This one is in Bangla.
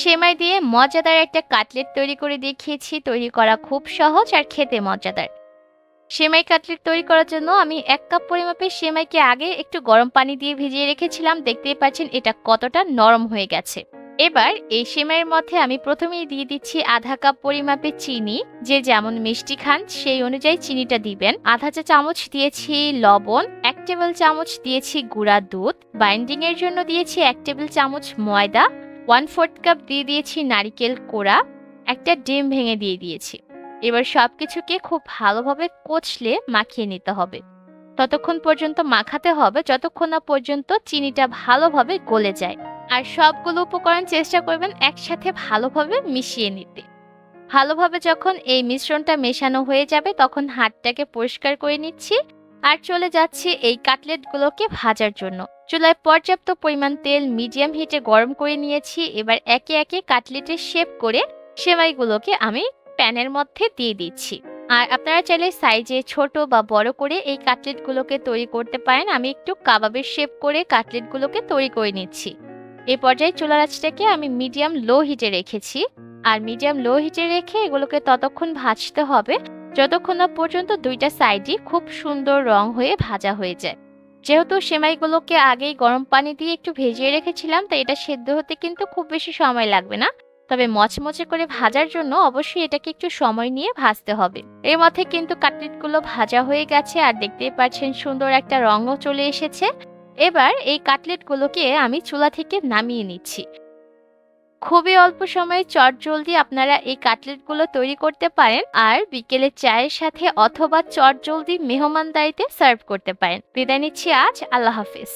সেমাই দিয়ে মজাদার একটা কাটলেট তৈরি করে দেখিয়েছি। তৈরি করা খুব সহজ আর খেতে মজাদার। সেমাই কাটলেট তৈরি করার জন্য আমি এক কাপ পরিমাপে সেমাইকে আগে একটু গরম পানি দিয়ে ভিজিয়ে রেখেছিলাম। দেখতেই পাচ্ছেন এটা কতটা নরম হয়ে গেছে। এবার এই সেমাইয়ের মধ্যে আমি প্রথমেই দিয়ে দিচ্ছি আধা কাপ পরিমাপে চিনি। যে যেমন মিষ্টি খান, সেই অনুযায়ী চিনিটা দিবেন। আধা চা চামচ দিয়েছি লবণ, এক টেবিল চামচ দিয়েছি গুঁড়া দুধ। বাইন্ডিং এর জন্য দিয়েছি এক টেবিল চামচ ময়দা। ওয়ান ফোর্থ কাপ দিয়ে দিয়েছি নারিকেল কোড়া, একটা ডিম ভেঙে দিয়ে দিয়েছি। এবার সব কিছুকে খুব ভালোভাবে কচলে মাখিয়ে নিতে হবে। ততক্ষণ পর্যন্ত মাখাতে হবে, যতক্ষণ না পর্যন্ত চিনিটা ভালোভাবে গলে যায়। আর সবগুলো উপকরণ চেষ্টা করবেন একসাথে ভালোভাবে মিশিয়ে নিতে। ভালোভাবে যখন এই মিশ্রণটা মেশানো হয়ে যাবে, তখন হাতটাকে পরিষ্কার করে নিচ্ছি। আর চলে যাচ্ছে এই কাটলেটগুলোকে ভাজার জন্য। চুলায় পর্যাপ্ত পরিমাণ তেল মিডিয়াম হিটে গরম করে নিয়েছি। এবার একে একে কাটলেটের শেপ করে সেমাইগুলোকে আমি প্যানের মধ্যে দিয়ে দিচ্ছি। আর আপনারা চাইলে সাইজে ছোট বা বড় করে এই কাটলেটগুলোকে তৈরি করতে পারেন। আমি একটু কাবাবের শেপ করে কাটলেটগুলোকে তৈরি করে নিচ্ছি। এ পর্যায়ে চুলার আঁচটাকে আমি মিডিয়াম লো হিটে রেখেছি। আর মিডিয়াম লো হিটে রেখে এগুলোকে ততক্ষণ ভাজতে হবে। যতক্ষণ না পর্যন্ত দুইটা সাইডই খুব সুন্দর রং হয়ে ভাজা হয়ে যায় যেহেতু সেমাইগুলোকে আগেই গরম পানি দিয়ে একটু ভেজিয়ে রেখেছিলাম, তাই এটা সেদ্ধ হতে কিন্তু খুব বেশি সময় লাগবে না। তবে মচমচে করে ভাজার জন্য অবশ্যই এটাকে একটু সময় নিয়ে ভাজতে হবে। এর মধ্যে কিন্তু কাটলেটগুলো ভাজা হয়ে গেছে আর দেখতেই পাচ্ছেন সুন্দর একটা রঙও চলে এসেছে। এবার এই কাটলেটগুলোকে আমি চুলা থেকে নামিয়ে নিচ্ছি। খুবই অল্প সময়ে চট জলদি আপনারা এই কাটলেটগুলো তৈরি করতে পারেন আর বিকেলে চায়ের সাথে অথবা চট জলদি মেহমানদারিতে সার্ভ করতে পারেন। বিদায় নিচ্ছি আজ। আল্লাহ হাফিজ।